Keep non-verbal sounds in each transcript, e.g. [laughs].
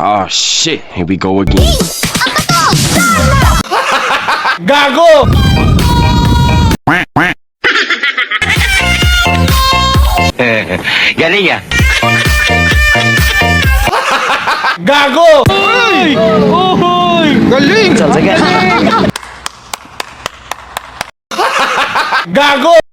Oh shit, here we go again. Gago! [laughs] Galing ah. Gago! Uy! Uy! Galing! Gago!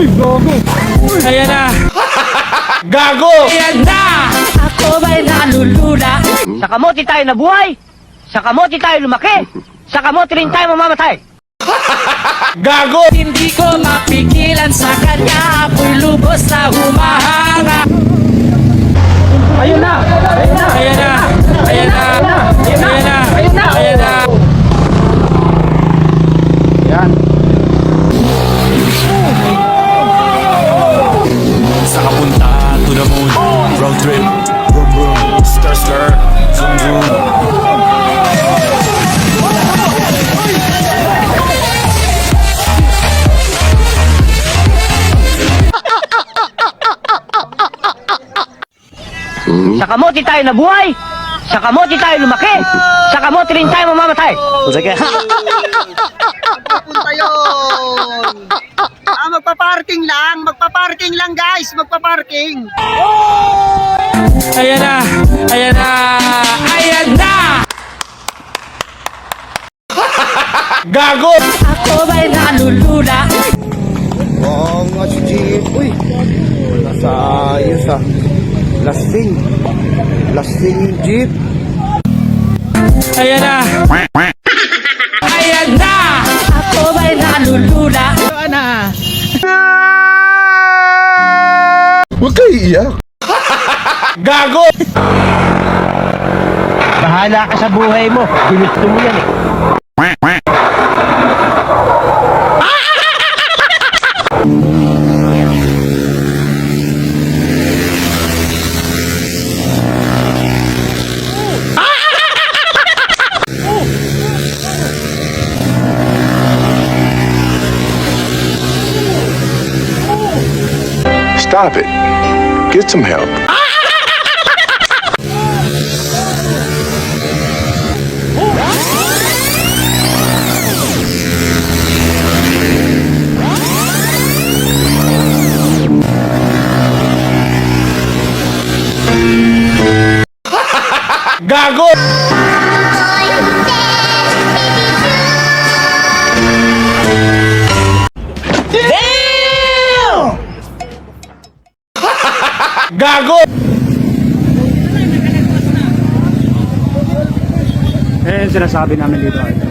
Uy, gago! Ayan na! [laughs] Gago! Ayan na! Ako ba'y nalulula? Sa kamote tayo nabuhay. Sa kamote tayo lumaki. Sa kamote rin tayo mamamatay. [laughs] Gago! Hindi ko mapigilan sa kanya Ako'y lubos na humahanga Sa kamote tayo nabuhay. Sa kamote tayo lumaki. Sa kamote rin tayo mamamatay. Punta yun! Ah, magpa-parking lang! Magpa-parking lang guys! Magpa-parking! Ayan na! Ayan na! Ayan na! Gago! Ako ba'y nalulula? Oo nga si Jeep. Uy, nasa ayos ah. Lasting. Lasting yung Jeep. Ayan na! Ayan na! Ako ba'y nalulula? Huwag kayo iiyak. [laughs] Gago! Bahala ka sa buhay mo. Ginusto mo yan eh. Stop it. Get some help. Gago! Gago! Eh, sinasabi namin dito.